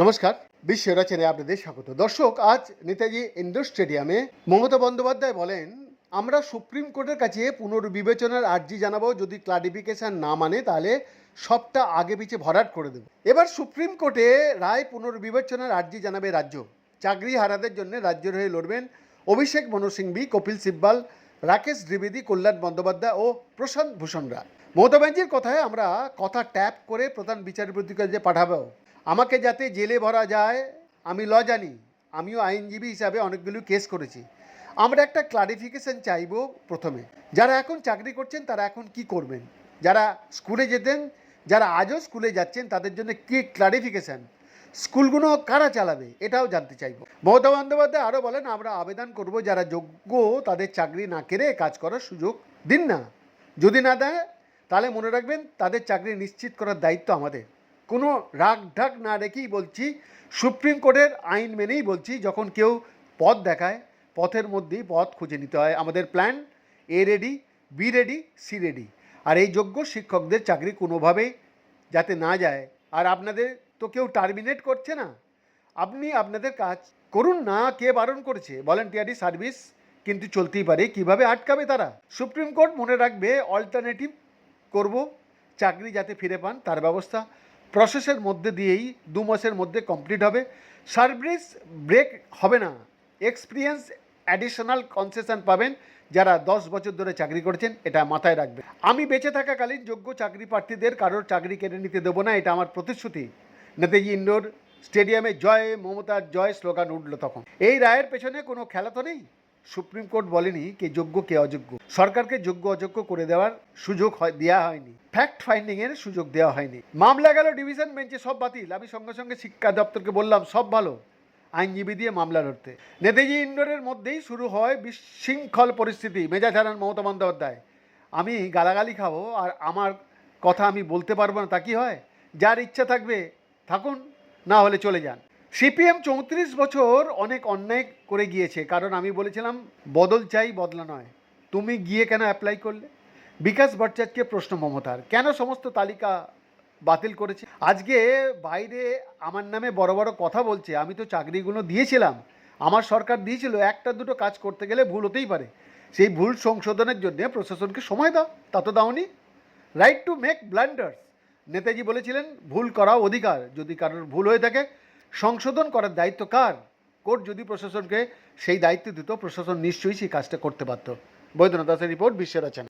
নমস্কার, বিশ্ব রচনায় আপনাদের স্বাগত। দর্শক, আজ নেতাজি ইন্ডোর স্টেডিয়ামে মমতা বন্দ্যোপাধ্যায় বলেন, আমরা সুপ্রিম কোর্টের কাছে পুনর্বিবেচনার আর্জি জানাব। যদি ক্লারিফিকেশন না মানে তাহলে সবটা আগে পিছে ভরাট করে দেবো। এবার সুপ্রিম কোর্টে রায় পুনর্বিবেচনার আর্জি জানাবে রাজ্য। চাকরি হারাদের জন্য রাজ্যের হয়ে লড়বেন অভিষেক মনু সিংভি, কপিল সিব্বাল রাকেশ দ্বিবেদী কল্যাণ বন্দ্যোপাধ্যায় ও প্রশান্ত ভূষণ রায়। মমতা ব্যানার্জির কথায় আমরা কথা ট্যাপ করে প্রধান বিচারপতির কাছে পাঠাবো, আমাকে যাতে জেলে ভরা যায়, আমি ল জানি, আমিও আইনজীবী হিসাবে অনেকগুলো কেস করেছি। আমরা একটা ক্লারিফিকেশন চাইব প্রথমে, যারা এখন চাকরি করছেন তারা এখন কি করবেন? যারা স্কুলে যেতেন, যারা আজও স্কুলে যাচ্ছেন, তাদের জন্য কি ক্লারিফিকেশন স্কুলগুলো কারা চালাবে এটাও জানতে চাইব। মমতা বন্দ্যোপাধ্যায় আরও বলেন, আমরা আবেদন করব, যারা যোগ্য তাদের চাকরি না কেড়ে কাজ করার সুযোগ দিন না। যদি না দেয়, তাহলে মনে রাখবেন তাদের চাকরি নিশ্চিত করার দায়িত্ব আমাদের। কোনো রাগ ঢাক না রেখেই বলছি, সুপ্রিম কোর্টের আইন মেনেই বলছি, যখন কেউ পথ দেখায়, পথের মধ্যেই পথ খুঁজে নিতে হয়। আমাদের plan A ready, B ready, C ready. আর এই যোগ্য শিক্ষকদের চাকরি কোনোভাবেই যাতে না যায়। আর আপনাদের তো কেউ টার্মিনেট করছে না। আপনি আপনাদের কাজ করুন না, কে বারণ করেছে। ভলেন্টিয়ারি সার্ভিস কিন্তু চলতেই পারে, কীভাবে আটকাবে তারা? সুপ্রিম কোর্ট মনে রাখবে অল্টারনেটিভ করব, চাকরি যাতে ফিরে পান, তার ব্যবস্থা প্রসেসের মধ্যে দিয়েই দু মাসের মধ্যে কমপ্লিট হবে। সার্ভিস ব্রেক হবে না। এক্সপিরিয়েন্স অ্যাডিশনাল কনসেশন পাবেন যারা দশ বছর ধরে চাকরি করেছেন, এটা মাথায় রাখবেন। আমি বেঁচে থাকাকালীন যোগ্য চাকরি প্রার্থীদের কারোর চাকরি কেড়ে নিতে দেবো না, এটা আমার প্রতিশ্রুতি। নেতাজি ইন্ডোর স্টেডিয়ামে জয়, মমতার জয় স্লোগান উঠল তখন। এই রায়ের পেছনে কোনো খেলা তো নেই? সুপ্রিম কোর্ট বলেনি কে যোগ্য, কে অযোগ্য। সরকারকে যোগ্য, অযোগ্য করে দেওয়ার সুযোগ হয় দেওয়া হয়নি। ফ্যাক্ট ফাইন্ডিং এর সুযোগ দেওয়া হয়নি। মামলা গেল ডিভিশন বেঞ্চে সব বাতিল। আমি সঙ্গে সঙ্গে শিক্ষা দপ্তরকে বললাম, সব ভালো। আইনজীবী দিয়ে মামলা লড়তে। নেতাজি ইন্ডোরের মধ্যেই শুরু হয় বিশৃঙ্খল পরিস্থিতি, মেজাজ হারান মমতা বন্দ্যোপাধ্যায়। আমি গালাগালি খাব আর আমার কথা আমি বলতে পারব না, তা কি হয়? যার ইচ্ছা থাকবে থাকুন, না হলে চলে যান। সিপিএম চৌত্রিশ বছর অনেক অন্যায় করে গিয়েছে, কারণ আমি বলেছিলাম, বদল চাই, বদলা নয়। তুমি গিয়ে কেন অ্যাপ্লাই করলে? বিকাশ ভট্টাচার্যকে প্রশ্ন মমতার, কেন সমস্ত তালিকা বাতিল করেছে? আজকে বাইরে আমার নামে বড় বড় কথা বলছে, আমি তো চাকরিগুলো দিয়েছিলাম। আমার সরকার দিয়েছিল, একটা দুটো কাজ করতে গেলে ভুল হতেই পারে। সেই ভুল সংশোধনের জন্য প্রশাসনকে সময় দাও, তা তো দাওনি। Right to make blunders Netaji বলেছিলেন, ভুল করা অধিকার। যদি কারোর ভুল হয়ে থাকে, সংশোধন করার দায়িত্ব কার? কোর্ট যদি প্রশাসনকে সেই দায়িত্ব দিত, প্রশাসন নিশ্চয়ই সেই কাজটা করতে পারত। বৈদ্যনাথ দাসের রিপোর্ট, বিশ্বের আছেন